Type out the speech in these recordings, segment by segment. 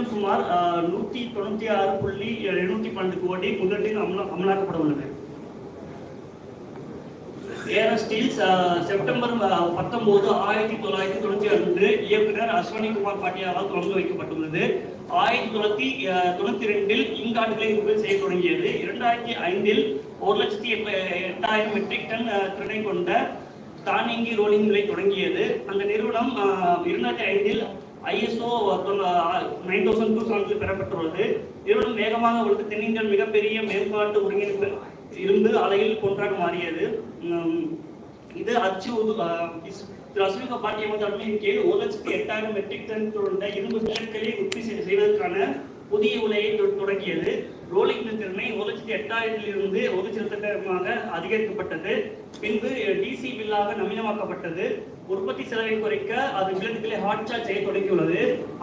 மொத்தம் சுமார் நூற்றி தொண்ணூற்றி ஆறு புள்ளி எழுநூற்றி பன்னெண்டு கோடி முதலீட்டில் அமலா அமலாக்கப்பட உள்ளது. ஏஆர் ஸ்டீல்ஸ் செப்டம்பர் பத்தொன்பது ஆயிரத்தி தொள்ளாயிரத்தி தொண்ணூற்றி அன்று இயக்குனர் அஸ்வனி குமார் பாட்டியாரால் தொடங்கி வைக்கப்பட்டுள்ளது. ஆயிரத்தி தொள்ளாயிரத்தி தொண்ணூத்தி ரெண்டில் இங்காண்டுகளை உற்பத்தி செய்ய தொடங்கியது. இரண்டாயிரத்தி ஐந்தில் ஒரு லட்சத்தி எட்டாயிரம் மெட்ரிக் டன் திறனை கொண்ட தானியங்கி ரோலிங் நிலை தொடங்கியது. அந்த நிறுவனம் இரண்டாயிரத்தி ஐந்தில் ஐஎஸ்ஓ நைன் தௌசண்ட் டூ செவன்த்தில் பெறப்பட்டுள்ளது. நிறுவனம் வேகமாக வளர்ந்து தென்னிந்தியன் மிகப்பெரிய மேம்பாட்டு ஒருங்கிணைப்பு இருந்து அலையில் கொன்றாக மாறியது. இது அச்சு உது அஹ், இஸ்- திரு அஸ்மிகா பாட்டியம்மன் கீழ் ஒரு லட்சத்தி எட்டாயிரம் மெட்ரிக் டன் கொண்ட இரும்பு பில்லட்களை உற்பத்தி செய்வதற்கான புதிய உலையை தொடங்கியது. ரோலிங் திறமை திறனை ஒரு லட்சத்தி எட்டாயிரத்திலிருந்து ஒரு லட்சத்திற்காக அதிகரிக்கப்பட்டது. பின்பு டிசி பில்லாக நவீனமாக்கப்பட்டது. உற்பத்தி செலவை குறைக்க அது விலங்குகளை ஹாட் செய்ய தொடங்கியுள்ளது.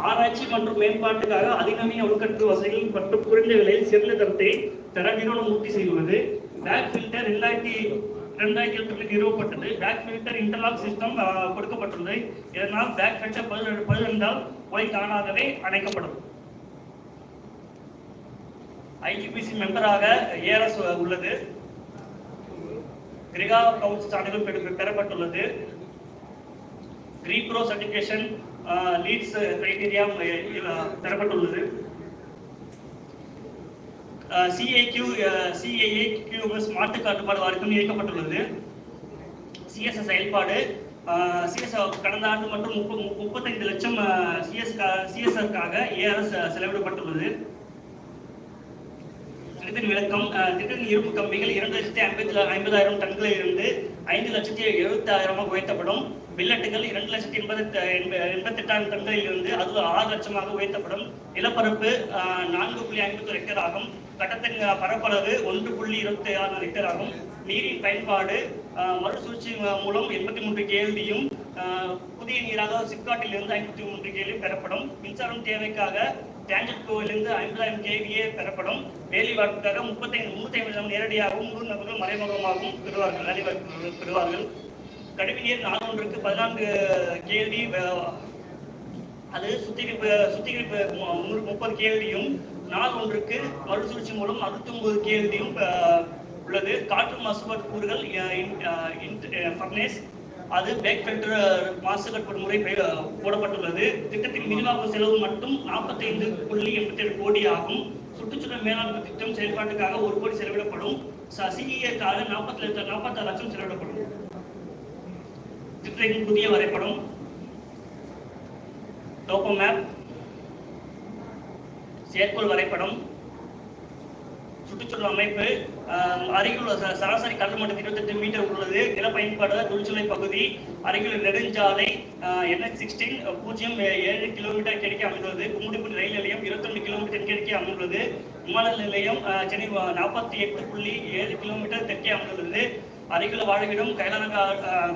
ஆராய்ச்சி மற்றும் மேம்பாட்டுக்காக அதிநவீன உள்கட்டு வசதிகள் மற்றும் குறைந்த விலையில் சிறந்த தரத்தை தர நிறுவனம் உறுதி செய்துள்ளது. பேக் ஃபில்டர் ரெண்டாயிரத்தி ரெண்டாயிரத்தி எட்டில் நிறுவப்பட்டது. பேக் ஃபில்டர் இன்டர்லாக் சிஸ்டம் கொடுக்கப்பட்டுள்ளது. இதனால் பேக் ஃபில்டர் பழுது பதினெண்டால் உலை தானாகவே அணைக்கப்படும். ஐஜிபிசி மெம்பராக ஏஆர்எஸ் உள்ளது. கிரிகா கவுன்சில் சான்றிதழ் பெறப்பட்டுள்ளது. பெறப்பட்டுள்ளது கிரீப்ரோ சர்டிஃபிகேஷன் லீட்ஸ் கிரைட்டீரியா தரப்பட்டுள்ளது. சிஏக்யூ சிஏஏ கியூஎஸ் மாட்டு கட்டுப்பாடு வாரியம் இயக்கப்பட்டுள்ளது. சிஎஸ்எஸ் செயல்பாடு uh, சிஎஸ் கடந்த ஆண்டு மற்றும் முப்ப- மு- முப்பத்தைந்து லட்சம் சிஎஸ் சிஎஸ்ஆருக்காக ஏஆர்எஸ் செலவிடப்பட்டுள்ளது. திட்டத்தின் விளக்கம் uh, திட்டத்தின் இருப்பு கம்பிகள் இரண்டு லட்சத்தி ஐம்பத்தி ஐம்பதாயிரம் டன்களில் இருந்து ஐந்து லட்சத்தி எழுபத்தாயிரமாக உயர்த்தப்படும். பில்லட்டுகள் இரண்டு லட்சத்தி எண்பத்தி எண்பத்தி எட்டாயிரம் டன்களில் இருந்து அது ஆறு லட்சமாக உயர்த்தப்படும். நிலப்பரப்பு நான்கு புள்ளி ஐம்பத்தி ஹெக்டர் ஆகும். கட்டத்தின் பரப்பளவு ஒன்று புள்ளி இருபத்தி ஆறு ஹெக்டர் ஆகும். நீரின் பயன்பாடு அஹ், மறுசுழற்சி மூலம் எண்பத்தி மூன்று கேள்வியும் புதிய நீராக சிப்காட்டில் இருந்து ஐம்பத்தி மூன்று கேள்வி பெறப்படும். மின்சாரம் தேவைக்காக டேஞ்சட் கோவிலிருந்து ஐம்பதாயிரம் கேவியே பெறப்படும். வேலை வாய்ப்புக்காக முப்பத்தைந்து முன்னூத்தி ஐம்பது நேரடியாகவும் நூறு நபர்கள் மறைமுகமாகவும் பெறுவார்கள் வேலை வாய்ப்பு பெறுவார்கள். கழிவு நானூறுக்கு பதினான்கு கேள்வி அது சுத்திகரிப்பு சுத்திகரிப்பு முன்னூறு முப்பது கேள்வியும் நாள் ஒன்றுக்கு மறுசுழற்சி மூலம் அறுபத்தி ஒன்பது கேள்வியும் உள்ளது. காற்று மாசுபாடு கூறுகள் ஃபர்னேஸ் அது பேக் ஃபில்டர் மாசு கட்டுப்பாடு முறை போடப்பட்டுள்ளது. திட்டத்தின் விரிவாக்க செலவு மட்டும் நாற்பத்தைந்து புள்ளி எண்பத்தி ஏழு கோடி ஆகும். சுற்றுச்சூழல் மேலாண்மை திட்டம் செயல்பாட்டுக்காக ஒரு கோடி செலவிடப்படும். சிஇஏக்காக நாற்பத்தி லட்சம் நாற்பத்தாறு லட்சம் செலவிடப்படும். திட்டத்தின் புதிய வரைபடம். டோபோ மேப் செயற்கோள் வரைபடம். சுற்றுச்சூழல் அமைப்பு. அருகில் உள்ள சராசரி கடல் மட்டும் இருபத்தெட்டு மீட்டர் உள்ளது. நில பயன்பாடு தொழிற்சாலை பகுதி. அருகில் நெடுஞ்சாலை என்எச் சிக்ஸ்டீன் பூஜ்ஜியம் ஏழு கிலோமீட்டர் கிடைக்க அமைந்துள்ளது. கும்முடிப்பு ரயில் நிலையம் இருபத்தொன்று கிலோமீட்டர் கிடைக்க அமைந்துள்ளது. விமான நிலையம் சென்னை நாற்பத்தி எட்டு புள்ளி ஏழு கிலோமீட்டர் தெற்கே அமைந்துள்ளது. அருகில் வாழ்விடம் கைலார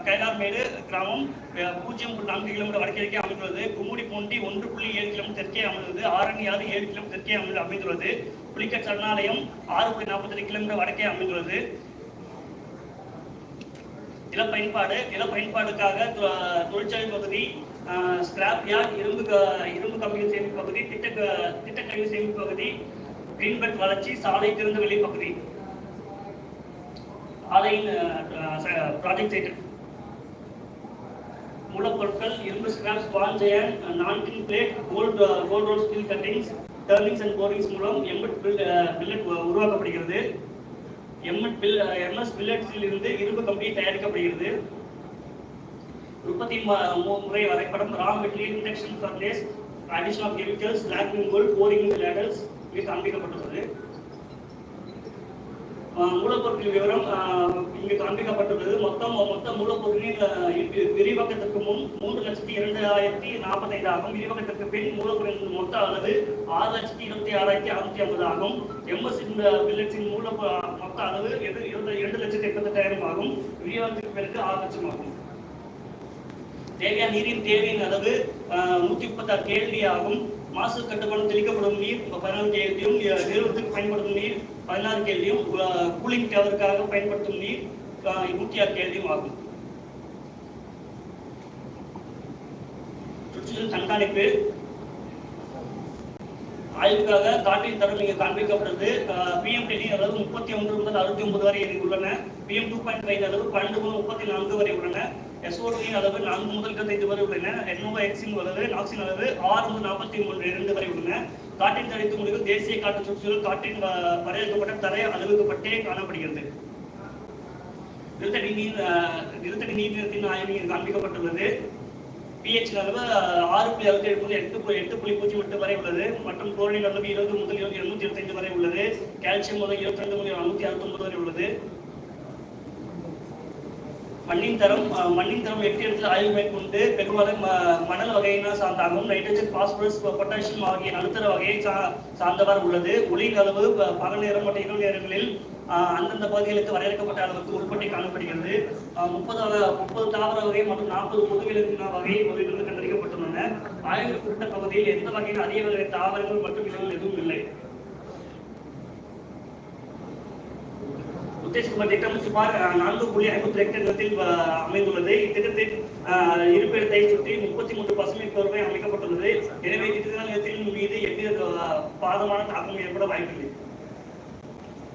கைலார்மேடு கிராமம் பூஜ்ஜியம் புள்ளி நான்கு கிலோமீட்டர் வடக்கிழக்கே அமைந்துள்ளது. கும்முடி பூண்டி ஒன்று புள்ளி ஏழு கிலோமீட்டர் தெற்கே அமைந்துள்ளது. ஆரணி ஆறு ஏழு கிலோமீட்டர் தெற்கே அமைந்து அமைந்துள்ளது. புலிக்க சரணாலயம் ஆறு புள்ளி நாற்பத்தி கிலோமீட்டர் வடக்கே அமைந்துள்ளது. நில பயன்பாடு நில பயன்பாடுக்காக தொ- தொழிற்சாலை பகுதி ஸ்கிராப் யார்ட் இரும்பு க- இரும்பு கம்பிகள் சேமிப்பு பகுதி திட்ட திட்டக்கழிவு சேமிப்பு பகுதி கிரீன்பெட் வளர்ச்சி சாலை திறந்தவெளி பகுதி. ஆலையின் ப்ராஜெக்ட் சைட் மூலப்பொருட்கள் இரும்பு ஸ்கிராப் ஸ்பாஞ்ச் அயன் நான்கின் plate cold cold roll steel cuttings turnings and borings மூலம் எம்பட் பில்லட் உருவாக்கப்படுகிறது. எம்எட் பில் எம்எஸ் பில்லட்ஸில் இருந்து இரும்பு கம்பி தயாரிக்கப்படுகிறது. உற்பத்தி முறை வரைபடம் raw material induction furnace addition of chemicals லேக்மிங் cold boring ladles இது காண்பிக்கப்பட்டுள்ளது. மூலப்பொருட்கள் விவரம் ஆஹ் இங்கு காண்பிக்கப்பட்டுள்ளது. மொத்தம் மொத்த மூலப்பொருளின் ஆஹ் விரிவாக்கத்திற்கு முன் மூன்று லட்சத்தி இரண்டாயிரத்தி நாற்பத்தைந்து ஆகும். விரிவாக்கத்திற்கு பின் மூலப்பொருளின் மொத்த அளவு ஆறு லட்சத்தி இருபத்தி ஆறாயிரத்தி அறுநூத்தி ஐம்பது ஆகும். எம்எஸ் இந்த பில்லட்ஸின் மூல மொத்த அளவு எது இரண்டு லட்சத்தி எண்பத்தெட்டாயிரம் ஆகும். விரிவாக்கத்திற்கு பிறகு ஆறு லட்சம் ஆகும். தேவையான நீரின் தேவையின் அளவு நூத்தி முப்பத்தாறு கேள்வி ஆகும். மாசு கட்டுப்பாடு தெளிக்கப்படும் நீர் பதினாறு கேள்வியும் நிறுவனத்துக்கு பயன்படும் நீர் பதினாறு கேள்வியும் கூலிங் டவருக்காக பயன்படுத்தும் நீர் நூத்தி ஆறு கேள்வியும் ஆகும். சுற்றுச்சூழல் கண்காணிப்பு. ஆய்வுக்காக காற்றின் தரம் இங்கே காண்பிக்கப்படுது. பிஎம் டெல்லி அளவு முப்பத்தி ஒன்று முதல் அறுபத்தி ஒன்பது வரை உள்ளன. பிஎம் டூ பாயிண்ட் ஃபைவ் அளவு பன்னெண்டு முதல் முப்பத்தி நான்கு வரை உள்ளன. எஸ்ஓடியின் அளவு நான்கு முதல் இருபத்தைந்து வரை உள்ளன. என்ஓவா எக்ஸின் அளவு நாக்சின் அளவு ஆறு முதல் நாற்பத்தி மூன்று இரண்டு வரை உள்ளன. காற்றின் தடுப்பு முடிவு தேசிய காற்று சுற்றுச்சூழல் காற்றின் வரையறுக்கப்பட்ட தரை அளவுக்கப்பட்டே காணப்படுகிறது. நிலத்தடி நீர் அஹ், நிலத்தடி நீர் நிலத்தின் ஆய்வு காண்பிக்கப்பட்டுள்ளது. பிஹெச் அளவு ஆறு புள்ளி அறுபத்தி ஏழு முதல் எட்டு புள்ளி எட்டு புள்ளி பூஜ்ஜியம் எட்டு வரை உள்ளது. மற்றும் குளோரின் அளவு இருபது முதல் இருநூத்தி இருபத்தைந்து வரை உள்ளது. கால்சியம் முதல் இருபத்தி ரெண்டு முதல் நானூத்தி அறுபத்தொன்பது வரை உள்ளது. மண்ணின் தரம் மண்ணின் தரம் எட்டு இடத்தில் ஆய்வு மேற்கொண்டு பெரும்பாலும் மணல் வகையினால் சார்ந்தாகும் நைட்ரஜன் பாஸ்பரஸ் பொட்டாசியம் ஆகிய நடுத்தர வகையை சா- சார்ந்தவர் உள்ளது. ஒளியின் அளவு பல பகல் நேரம் மற்றும் இரவு நேரங்களில் அந்தந்த பகுதிகளுக்கு வரையறுக்கப்பட்ட அளவுக்கு உட்பட்டு காணப்படுகிறது. முப்பது முப்பது தாவர வகை மற்றும் நாற்பது பொது வகை பகுதிகள் கண்டறியப்பட்டுள்ளன. ஆய்வு குறிப்பிட்ட பகுதியில் எந்த வகையில் அதிக வகை தாவரங்கள் மற்றும் விலங்குகள் எதுவும் இல்லை. உத்தேசிக்கப்பட்ட திட்டம் சுமார் நான்கு புள்ளி ஐம்பத்தி ஹெக்டேர் நிலத்தில் அமைந்துள்ளது. இத்திட்டத்தின் இருப்பிடத்தை சுற்றி முப்பத்தி மூன்று பசுமை கோர்வை அமைக்கப்பட்டுள்ளது. எனவே திட்டத்தின் நிலத்தின் மீது எவ்வித பாதமான தாக்கம் ஏற்பட வாய்ப்பில்லை.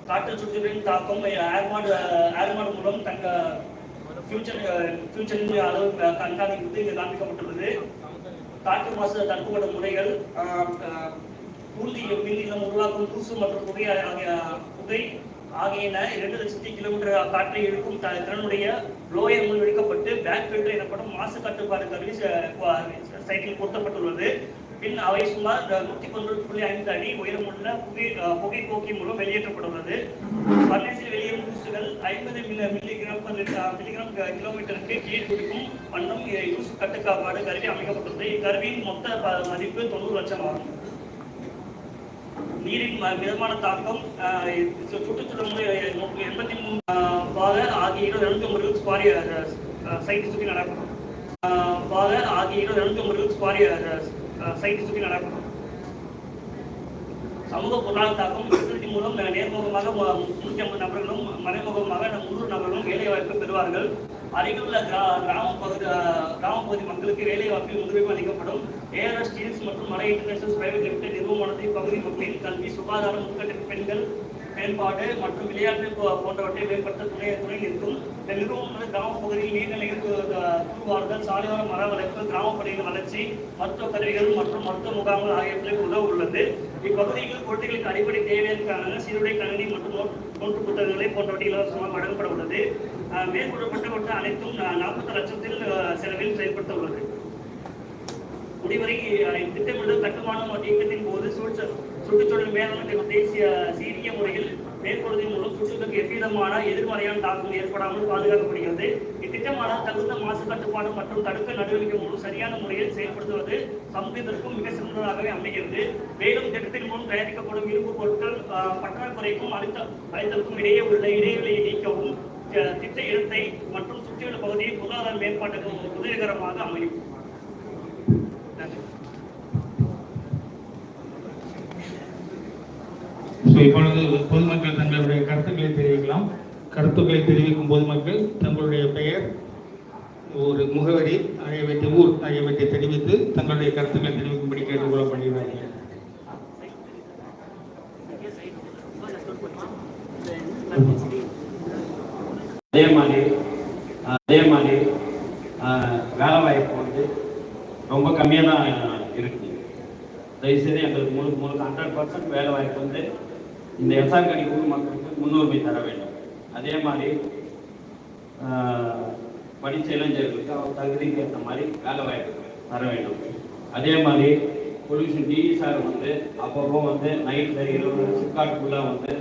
காற்று சுற்றுச்சூழலின் தாக்கம் ஏர்மாட் ஏர்மாட் மூலம் தங்க ஃபியூச்சர் ஃபியூச்சரின் அளவு கண்காணிப்பது இங்கு காண்பிக்கப்பட்டுள்ளது. காற்று மாசு தடுப்புப்படும் முறைகள் ஆஹ், மின் நிலம் உருவாக்கும் தூசு மற்றும் புகை ஆகிய புகை ஆகையின இரண்டு லட்சத்தி கிலோமீட்டர் காற்றை இழுக்கும் த- திறனுடைய லோயர் மூலம் இழுக்கப்பட்டு பேக் ஃபில்டர் எனப்படும் மாசு கட்டுப்பாடு கருவி ச- சைட்டில் பொருத்தப்பட்டுள்ளது. பின் அவை சுமார் நூத்தி பதினொன்று புள்ளி ஐந்து அடி உயரமுள்ள புகை புகை போக்கி மூலம் வெளியேற்றப்பட்டுள்ளது பர்னேசில் வெளியேறும் தூசுகள் ஐம்பது மில்லிகிராம் மில்லிகிராம் கிலோமீட்டருக்கு கீழ் குடிக்கும் வண்ணம் யூஸ் கட்டுக்காப்பாடு கருவி அமைக்கப்பட்டுள்ளது. இக்கருவியின் மொத்த ப- மதிப்பு தொண்ணூறு லட்சம் ஆகும் நீரின் மிதமான தாக்கம் சுற்றுச்சூழல் எண்பத்தி மூணு பாக ஆகிய இருபது எழுநூத்தி ஒன்பது ஸ்குவாரி சைட்டு சுற்றி நடக்கும். பாக ஆகிய இருபது எழுநூத்தி ஒன்பது ஸ்குவாரி சைட்டு சுற்றி நடக்கும். சமூக பொருளாதார தாக்கம் பிரகிருதி மூலம் நேர்முகமாக மு- முன்னூத்தி ஐம்பது நபர்களும் மறைமுகமாக முன்னூறு நபர்களும் வேலை வாய்ப்பு பெறுவார்கள். அருகிலுள்ள கிராம பகுதி கிராம பகுதி மக்களுக்கு வேலை வாய்ப்பில் முன்னுரிமை அளிக்கப்படும். ஏஆர்எஸ் ஸ்டீல்ஸ் மற்றும் மலை இன்டர்நேஷனல் பிரைவேட் லிமிடெட் நிறுவனத்தை பகுதி மக்களின் கல்வி சுகாதாரம் உட்கட்டமைப்பு பெண்கள் மேம்பாடு மற்றும் விளையாட்டு போ- போன்றவற்றை மேம்படுத்த துணை துணை நிற்கும் இந்த நிறுவனங்கள் கிராம பகுதியில் நீர்நிலைகள் தூர்வார்கள் சாலையோர மர வளர்ப்பு கிராம வளர்ச்சி மருத்துவ கருவிகள் மற்றும் மருத்துவ முகாம்கள் ஆகியவற்றை உதவ உள்ளது. இப்பகுதியில் குழந்தைகளுக்கு அடிப்படை தேவையான சீருடை கணினி மற்றும் நோட் நோட்டு புத்தகங்களை போன்றவற்றை இலவசமாக வழங்கப்பட உள்ளது அஹ் மேற்கொள்ளப்பட்ட அனைத்தும் நாற்பது லட்சத்தில் செலவில் செயல்படுத்த உள்ளது முடிவரை திட்டமிடல் கட்டுமானம் இயக்கத்தின் போது சுற்று- சுற்றுச்சூழல் மேலாண்மை தேசிய சீரிய முறையில் மேற்கொள்வதன் மூலம் சுற்றுச்சூழலுக்கு எவ்விதமான எதிர்மறையான தாக்கம் ஏற்படாமல் பாதுகாக்கப்படுகிறது. இத்திட்டமான தகுந்த மாசு கட்டுப்பாடு மற்றும் தடுக்க நடவடிக்கை மூலம் சரியான முறையில் செயல்படுத்துவது சமூகத்திற்கும் மிக சிறந்ததாகவே அமைகிறது. மேலும் திட்டத்தின் மூலம் தயாரிக்கப்படும் இரும்பு பொருட்கள் அஹ், பற்றாக்குறைக்கும் அழுத்த அழுத்தலுக்கும் இடையே உள்ள இடைவெளியை நீக்கவும் திட்ட இடத்தை மற்றும் சுற்றியுள்ள பகுதியை பொருளாதார மேம்பாட்டுக்கு உதவிகரமாக அமையும். ஸோ இப்பொழுது பொதுமக்கள் தங்களுடைய கருத்துக்களை தெரிவிக்கலாம். கருத்துக்களை தெரிவிக்கும் பொதுமக்கள் தங்களுடைய பெயர் ஒரு முகவரி ஆகியவற்றை ஊர் ஆகியவற்றை தெரிவித்து தங்களுடைய கருத்துக்களை தெரிவிக்கும்படி கேட்டுக்கொள்ளப்படுகிறார்கள். அதே மாதிரி அதே மாதிரி வேலை வாய்ப்பு வந்து ரொம்ப கம்மியாக தான் இருக்குது தயவுசெய்து எங்களுக்கு முழுக்க முழுக்க ஹண்ட்ரட் பர்சன்ட் வேலை வாய்ப்பு வந்து இந்த எஸ்ஆர்கனி ஊர் மக்களுக்கு முன்னுரிமை தர வேண்டும். அதே மாதிரி ஆஹ், படிச்ச இளைஞர்களுக்கு அவர் தகுதிக்கு ஏற்ற மாதிரி வேலை வாய்ப்பு தர வேண்டும். அதே மாதிரி பொல்யூஷன் டிஇ சார் வந்து அப்பப்போ வந்து நைட்டில் இரவு சிப்காட்டுக்குள்ளே வந்து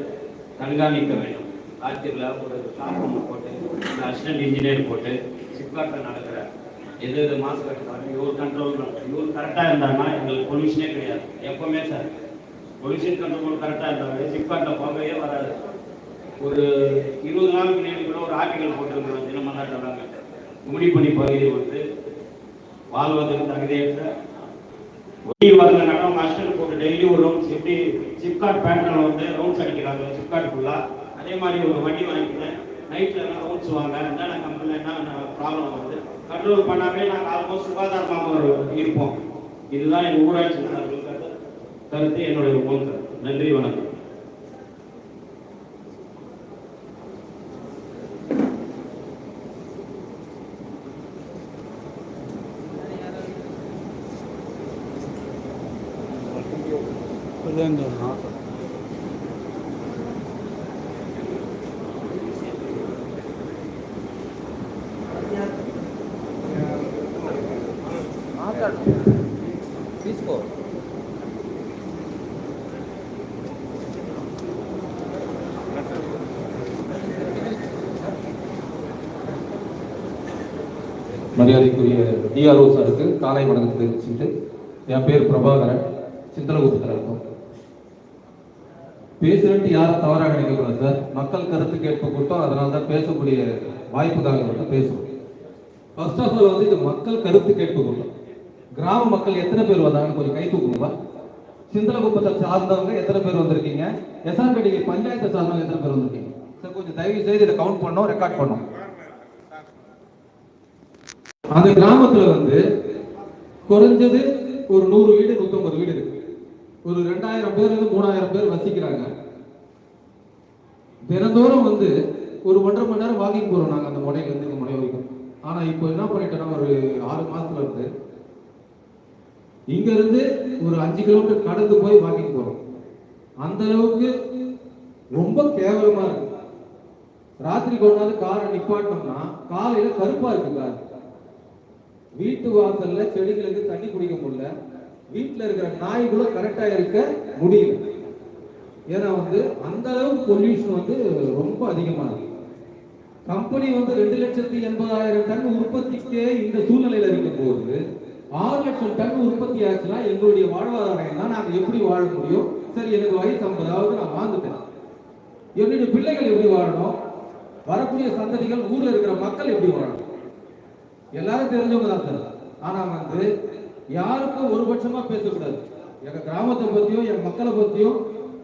கண்காணிக்க வேண்டும். ராத்திரியில் ஒரு ஸ்டாஃப் போட்டு ஒரு அசிஸ்டன்ட் இன்ஜினியர் போட்டு சிப்காட்டில் நடக்கிற எது எது மாசு கட்டுறாங்க இவர் கண்ட்ரோல் இவர் கரெக்டாக இருந்தாங்கன்னா எங்களுக்கு பொல்யூஷனே கிடையாது. எப்பவுமே சார் பொல்யூஷன் கண்ட்ரோல் கரெக்டாக இருந்தாங்க சிப்காட்டில் போகவே வராது. ஒரு இருபது நாளுக்கு முன்னாடி கூட ஒரு ஆர்டிகல் போட்டிருந்தோம் தினமல்லாட்டாங்க கும்மிடிப்பணி பகுதி வந்து வாழ்வதற்கு தகுதியற்ற ஒளி வரல நடம் மாஸ்டர் போட்டு டெய்லி ஒரு ரவுண்ட்ஸ் எப்படி சிப்காட் பேட்டர்ல வந்து ரவுண்ட்ஸ் அடிக்கிறாங்க சிப்காட்டுக்குள்ளா அதே மாதிரி ஒரு வண்டி வாங்கிக்கிறேன் நைட்டில் எல்லாம் ரவுண்ட்ஸ் வாங்க. என்னென்ன கம்பெனியில் என்ன ப்ராப்ளம் வருது? கண்ட்ரோல் பண்ணாமே நாங்கள் ஆல்மோஸ்ட் சுகாதாரமாக இருப்போம். இதுதான் எங்கள் ஊராட்சி சார்பில் கருத்து என்னுடைய ஓன் கருத்து. நன்றி வணக்கம். மரியாதைக்குரிய டிஆர்ஓ சாருக்கு காலை வணக்கம் தெரிவிச்சுட்டு என் பேர் பிரபாகரன் சிந்தலகுப்தர் இருக்கும் பேசுறேன்ட்டு யாரும் தவறாக நினைக்கக்கூடாது சார் மக்கள் கருத்து கேட்பு கூட்டம் அதனால தான் பேசக்கூடிய வாய்ப்புக்காக மட்டும் பேசுவோம் ஃபர்ஸ்ட் ஆஃப் ஆல் வந்து இது மக்கள் கருத்து கேட்பு கூட்டம். கிராம மக்கள் எத்தனை பேர் வந்தாங்கன்னு கொஞ்சம் கை தூக்குங்களா சிந்தலகுப்பத்தை சார்ந்தவங்க எத்தனை பேர் வந்திருக்கீங்க? எஸ்ஆர்பிடி பஞ்சாயத்தை சார்ந்தவங்க எத்தனை பேர் வந்திருக்கீங்க? சார் கொஞ்சம் தயவு செய்து இதை கவுண்ட் பண்ணோம் ரெக்கார்ட் பண்ணோம் அந்த கிராமத்துல வந்து குறைஞ்சது ஒரு நூறு வீடு நூத்தம்பது வீடு இருக்கு. ஒரு ரெண்டாயிரம் பேர் இருந்து மூணாயிரம் பேர் வசிக்கிறாங்க. தினந்தோறும் வந்து ஒரு ஒன்றரை மணி நேரம் வாக்கிங் போறோம் நாங்க அந்த முனையில இருந்து இந்த முனை வரைக்கும். ஆனா இப்போ என்ன பண்ணிட்டோம்னா ஒரு ஆறு மாசத்துல இருந்து இங்க இருந்து ஒரு அஞ்சு கிலோமீட்டர் கடந்து போய் வாக்கிங் போறோம். அந்த அளவுக்கு ரொம்ப கேவலமா இருக்கு. ராத்திரி கொண்டாந்து காரை நிப்பாட்டினோம்னா காலையில கருப்பா இருக்கு கார். வீட்டு வாசல்ல செடிகளுக்கு தண்ணி குடிக்க முடியல. வீட்டுல இருக்கிற நாய்களும் கரெக்டா இருக்க முடியல. ஏன்னா வந்து அந்த அளவுக்கு பொல்யூஷன் வந்து ரொம்ப அதிகமா இருக்கு கம்பெனி வந்து ரெண்டு லட்சத்தி எண்பதாயிரம் டன் உற்பத்திக்கே இந்த சூழ்நிலையில இருக்கும் போது ஆறு லட்சம் டன் உற்பத்தி ஆச்சுன்னா எங்களுடைய வாழ்வாதாரம் என்ன நாங்க எப்படி வாழ முடியும்? சரி எனக்கு வயசு ஐம்பதாவது நான் வாழ்ந்துட்டேன். என்னுடைய பிள்ளைகள் எப்படி வாழணும்? வரக்கூடிய சந்ததிகள் ஊர்ல இருக்கிற மக்கள் எப்படி வாழணும்? எல்லாரும் தெரிஞ்சவங்க தான் சார். ஆனா வந்து யாருக்கும் ஒரு பட்சமா பேசக்கூடாது. எங்க கிராமத்தை பத்தியும் எங்கள் மக்களை பத்தியும்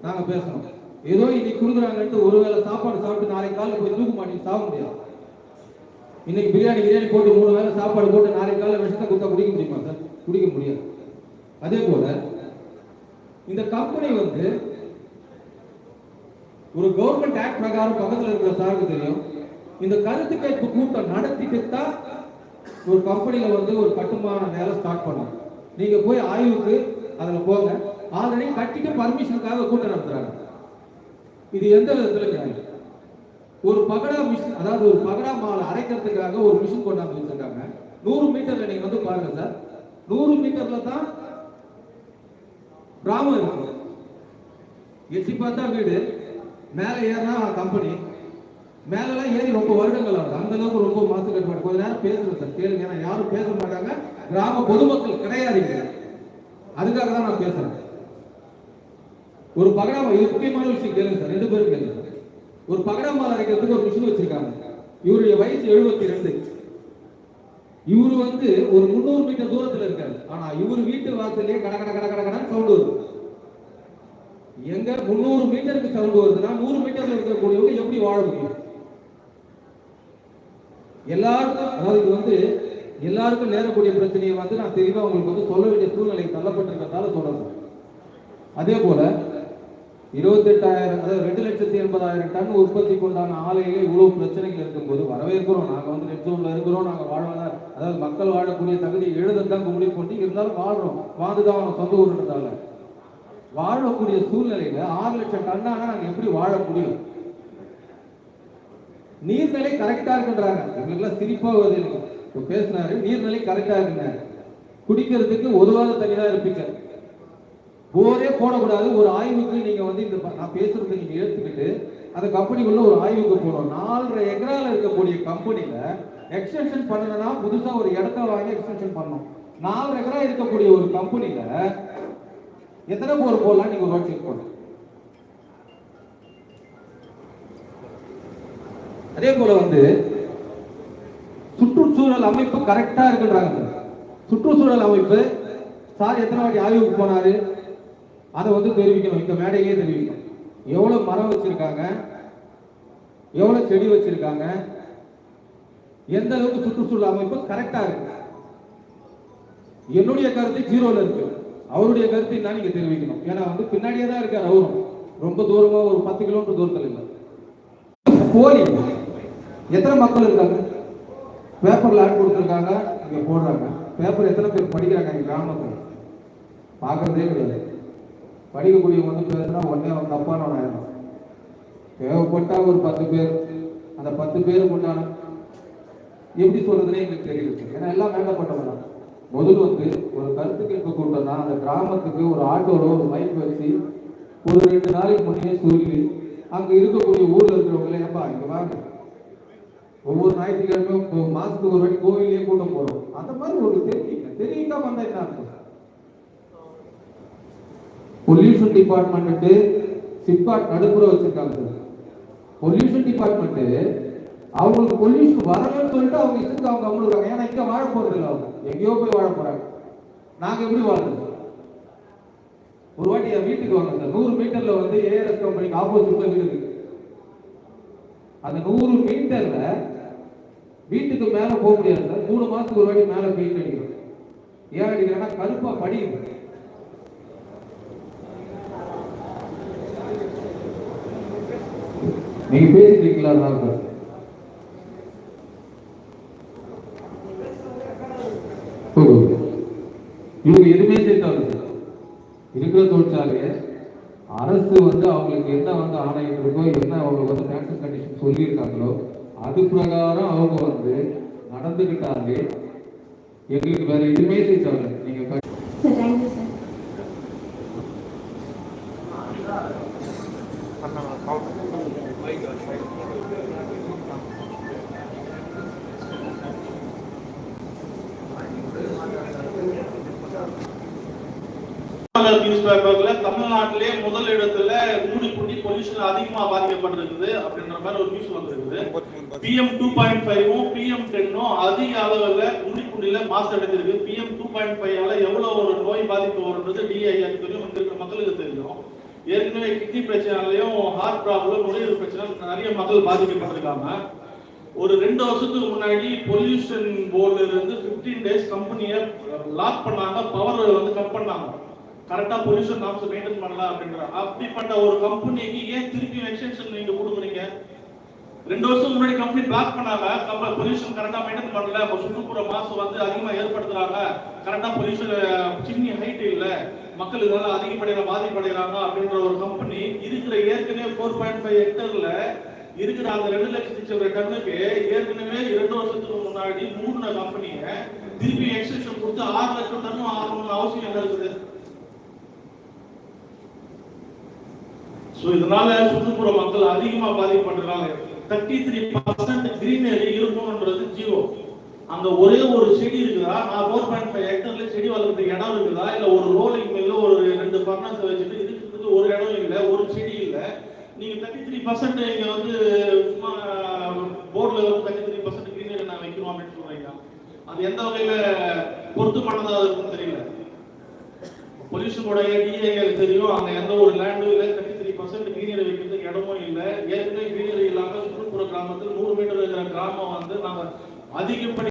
நாங்க பேசணும். ஏதோ இன்னைக்கு கொடுக்குறாங்கன்ட்டு ஒருவேளை சாப்பாடு சாப்பிட்டு நாளைக்கு காலையில் போய் தூக்க மாட்டேங்க சாக முடியாது. இன்னைக்கு பிரியாணி பிரியாணி போட்டு மூணு வேளை சாப்பாடு போட்டு நாளைக்கு காலையில் விஷத்தை கொடுத்தா குடிக்க முடியுமா சார்? குடிக்க முடியாது. அதே போல இந்த கம்பெனி வந்து ஒரு கவர்மெண்ட் ஆக்ட் பிரகாரம் பக்கத்தில் இருக்கிற சாருக்கு தெரியும். இந்த கருத்து கேட்பு கூட்டம் நடத்திட்டு தான் ஒரு கம்பெனியில் வந்து ஒரு கட்டுமான வேலை ஸ்டார்ட் பண்ணணும். நீங்கள் போய் ஆய்வுக்கு அதில் போங்க. ஆல்ரெடி கட்டிட்டு பர்மிஷனுக்காக கூட்டம் நடத்துகிறாங்க இது எந்த விதத்தில் நியாயம்? ஒரு பகடா மிஷின் அதாவது ஒரு பகடா மாலை அரைக்கிறதுக்காக ஒரு மிஷின் கொண்டாந்து வச்சிருக்காங்க. நூறு மீட்டர்ல நீங்க வந்து பாருங்க சார் நூறு மீட்டர்ல தான் கிராமம் இருக்கும் எட்டி பார்த்தா வீடு. மேலே ஏறினா கம்பெனி மேலெல்லாம் ஏறி ரொம்ப வருடங்கள் ஆகுது. அந்த அளவுக்கு ரொம்ப மாசு கட்டுப்பாடு. கொஞ்ச நேரம் பேசுறேன் சார். கேளுங்க. ஏன்னா யாரும் பேச மாட்டாங்க. கிராம பொதுமக்கள் கிடையாது அதுக்காக தான் நான் பேசுறேன். ஒரு பகடாம இது முக்கியமான விஷயம் கேளுங்க சார். ரெண்டு பேரும் கேளுங்க ஒரு பகடா அரைக்கிறதுக்கு ஒரு மிஷின் வச்சிருக்காங்க. இவருடைய வயசு எழுபத்தி ரெண்டு. இவரு வந்து ஒரு முந்நூறு மீட்டர் தூரத்துல இருக்காரு. ஆனா இவர் வீட்டு வாசலே கட கட கட கட கடன் சவுண்ட் வருது. எங்க முந்நூறு மீட்டருக்கு சவுண்ட் வருதுன்னா நூறு மீட்டர்ல இருக்கக்கூடியவங்க எப்படி வாழ முடியும்? எல்லாருக்கும் அதாவது இது வந்து எல்லாருக்கும் நேரக்கூடிய பிரச்சனையை வந்து நான் தெளிவாக உங்களுக்கு வந்து சொல்ல வேண்டிய சூழ்நிலை தள்ளப்பட்டிருக்கிறதால சொல்றேன் அதே போல இருபத்தெட்டாயிரம் அதாவது ரெண்டு லட்சத்தி எண்பதாயிரம் டன் உற்பத்தி கொண்டான ஆலையிலே இவ்வளவு பிரச்சனைகள் இருக்கும்போது வரவேற்கிறோம். நாங்கள் வந்து ரெட் ஜோன்ல இருக்கிறோம் நாங்கள் வாழ்வதால் அதாவது மக்கள் வாழக்கூடிய தகுதி எழுதத்தான் முடிவு பண்ணி இருந்தாலும் வாழ்றோம். வாழ்ந்துதான் அவங்க சொந்த ஊருன்றதால. வாழக்கூடிய சூழ்நிலையில ஆறு லட்சம் டன்னானா நாங்கள் எப்படி வாழ முடியும்? நீர்நிலை கரெக்டா இருக்குன்றாங்க. எங்களுக்குலாம் சிரிப்பா வருது எனக்கு. இப்போ பேசினாரு நீர்நிலை கரெக்டா இருக்குங்க. குடிக்கிறதுக்கு ஒதுவாத தண்ணி தான் இருப்பீங்க. போரே போடக்கூடாது. ஒரு ஆய்வுக்கு நீங்க வந்து இந்த நான் பேசுறதை நீங்க எடுத்துக்கிட்டு அந்த கம்பெனிக்குள்ள ஒரு ஆய்வுக்கு போனோம் நாலரை எக்கரால இருக்கக்கூடிய கம்பெனில எக்ஸ்டென்ஷன் பண்ணணும்னா புதுசா ஒரு இடத்த வாங்கி எக்ஸ்டென்ஷன் பண்ணணும். நாலரை எக்கரா இருக்கக்கூடிய ஒரு கம்பெனில எத்தனை போர் போடலாம் நீங்க ஒரு வாட்டி செக் அதே போல வந்து சுற்றுச்சூழல் அமைப்பு கரெக்டா இருக்குன்றாங்க. சுற்றுச்சூழல் அமைப்பு சார் எத்தனை வாட்டி ஆய்வுக்கு போனாரு? அதை வந்து தெரிவிக்கணும். இந்த மேடையிலே தெரிவிக்கணும். எவ்வளவு மரம் வச்சிருக்காங்க? எவ்வளவு செடி வச்சிருக்காங்க? எந்த அளவுக்கு சுற்றுச்சூழல் அமைப்பு கரெக்டா இருக்கு? என்னுடைய கருத்து ஜீரோல இருக்கு. அவருடைய கருத்து என்ன நீங்க தெரிவிக்கணும். ஏன்னா வந்து பின்னாடியே தான் இருக்காரு அவரும். ரொம்ப தூரமா ஒரு பத்து கிலோமீட்டர் தூரத்தில் இல்லை. போலி எத்தனை மக்கள் இருக்காங்க? பேப்பர்ல ஆட் கொடுத்துருக்காங்க இங்க போடுறாங்க. பேப்பர் எத்தனை பேர் படிக்கிறாங்க எங்க கிராமத்தில்? பார்க்கறதே கிடையாது. படிக்கக்கூடியவங்க வந்து பேசுனா உடனே அவன் தப்பானவன் ஆயிடும் தேவைப்பட்டா ஒரு பத்து பேர் அந்த பத்து பேருக்கு உண்டான எப்படி சொல்றதுனே எங்களுக்கு தெரியல ஏன்னா எல்லாம் வேண்டப்பட்டவங்க தான். முதல் வந்து ஒரு கருத்து கேட்பு கூட்டம்னா அந்த கிராமத்துக்கு ஒரு ஆட்டோல ஒரு மைக் வச்சு ஒரு ரெண்டு நாளைக்கு முன்னே சொல்லி அங்க இருக்கக்கூடிய ஊர்ல இருக்கிறவங்களே ஏப்பா இங்க வாங்க. ஒவ்வொரு ஞாயிற்றுக்கிழமையும் மாசத்துக்கு ஒரு வாட்டி கோவிலே கூட்டம் போறோம். அந்த மாதிரி ஒரு தெரிவிங்க தெரிவிக்காம வந்தா என்ன பொல்யூஷன் டிபார்ட்மெண்ட் சிப்பாட் நடுப்புற வச்சிருக்காங்க சார். பொல்யூஷன் டிபார்ட்மெண்ட் அவங்களுக்கு பொல்யூஷன் வரலன்னு சொல்லிட்டு அவங்க இஷ்டத்துக்கு அவங்க அவங்களுக்கு ஏன்னா இங்க வாழ போறது இல்லை அவங்க. எங்கேயோ போய் வாழ போறாங்க. நாங்க எப்படி வாழ்றது? ஒரு வாட்டி என் வீட்டுக்கு வாங்க சார். நூறு மீட்டர்ல வந்து ஏஆர்எஸ் கம்பெனிக்கு ஆப்போசிட்ல வீடு இருக்கு. அந்த நூறு மீட்டர்ல வீட்டுக்கு மேல போக முடியாது சார். மூணு மாசத்துக்கு ஒரு வாட்டி மேல பெயிண்ட் அடிக்கிறோம். ஏன் அடிக்கிறேன்னா கருப்பா படியும். நீங்க பேசிட்டு இருக்கலாம் தான். இவங்க எதுவுமே சேர்த்தாங்க சார் இருக்கிற தொழிற்சாலையை அரசு வந்து அவங்களுக்கு என்ன வந்து ஆணையம் இருக்கோ என்ன அவங்களுக்கு வந்து டேக்ஸ் கண்டிஷன் சொல்லியிருக்காங்களோ அது பிரகாரம் அவங்க வந்து நடந்துக்கிட்டாலே எங்களுக்கு வேற எதுவுமே சேர்த்தாங்க நீங்க நியூஸ் பேப்பர்ல தமிழ்நாட்டிலே முதல் இடத்துல மூடிக்குண்டி பொல்யூஷன் அதிகமா பாதிக்கப்பட்டிருக்குது அப்படின்ற மாதிரி ஒரு நியூஸ் வந்திருக்குது. பிஎம் டூ பாயிண்ட் ஃபைவும் பிஎம் டென்னும் அதிக அளவில் மூடிக்குண்டில மாசு அடைஞ்சிருக்கு. பிஎம் டூ பாயிண்ட் ஃபைவ்ல எவ்வளோ ஒரு நோய் பாதிப்பு வரும்ன்றது டிஐக்கு தெரியும் இருக்கிற மக்களுக்கு தெரியும். ஏற்கனவே கிட்னி பிரச்சனையாலையும் ஹார்ட் ப்ராப்ளம் நுழைவு பிரச்சனை நிறைய மக்கள் பாதிக்கப்பட்டிருக்காங்க. ஒரு ரெண்டு வருஷத்துக்கு முன்னாடி பொல்யூஷன் போர்டுல இருந்து 15 டேஸ் கம்பெனியை லாக் பண்ணாங்க பவர் வந்து கட் பண்ணாங்க. கரெக்டாக பொல்யூஷன் நாம்ஸ் மெயின்டைன் பண்ணலாம் அப்படின்ற அப்படிப்பட்ட ஒரு கம்பெனிக்கு ஏன் திருப்பி எக்ஸ்டென்ஷன் நீங்கள் கொடுக்குறீங்க? ரெண்டு வருஷம் முன்னாடி கம்பெனி பிளாக் பண்ணாங்க கம்பெனி பொல்யூஷன் கரெக்டா மெயின்டைன் பண்ணல. இப்ப சுற்றுப்புற மாசு வந்து அதிகமா ஏற்படுத்துறாங்க. கரெக்டா பொல்யூஷன் சின்ன ஹைட் இல்ல. மக்கள் இதனால அதிகப்படியான பாதிப்படைகிறாங்க அப்படின்ற ஒரு கம்பெனி இருக்கிற ஏற்கனவே ஃபோர் பாயிண்ட் ஃபைவ் ஹெக்டர்ல இருக்கிற அந்த ரெண்டு லட்சத்தி சில்லற டன்னுக்கு ஏற்கனவே இரண்டு வருஷத்துக்கு முன்னாடி மூணு கம்பெனியை திருப்பி எக்ஸ்டென்ஷன் கொடுத்து ஆறு லட்சம் டன்னும் ஆகணும்னு அவசியம் என்ன இருக்குது? ஸோ இதனால சுற்றுப்புற மக்கள் அதிகமாக பாதிக்கப்படுறாங்க தேர்ட்டி த்ரீ பர்சன்ட் கிரீனரி இருக்கணும்ன்றது ஜீரோ. அங்க ஒரே ஒரு செடி இருக்குதா? நான் ஃபோர் பாயிண்ட் ஃபைவ் ஹெக்டர்ல செடி வளர்க்கறதுக்கு இடம் இருக்குதா? இல்ல ஒரு ரோலிங் மில்ல ஒரு ரெண்டு பர்னஸ் வச்சுட்டு இருக்கிறதுக்கு ஒரு இடம் இல்ல ஒரு செடி இல்ல. நீங்க தேர்ட்டி த்ரீ பர்சன்ட் இங்க வந்து சும்மா போர்ட்ல வந்து தேர்ட்டி த்ரீ பர்சன்ட் கிரீனரி நான் வைக்கணும் அப்படின்னு சொல்றீங்க. அது எந்த வகையில பொருத்தமானதா இருக்குன்னு தெரியல. பொல்யூஷனோட டிஏஎல் தெரியும். அங்க எந்த ஒரு லேண்டும் இல்லை பர்சன்ட் கிரீனரி வைக்கிறதுக்கு இடமும் இல்லை. ஏற்கனவே கிரீனரி இல்லாமல் சுற்றுப்புற கிராமத்தில் நூறு மீட்டர் இருக்கிற கிராமம் வந்து நாங்கள் அதிகப்படி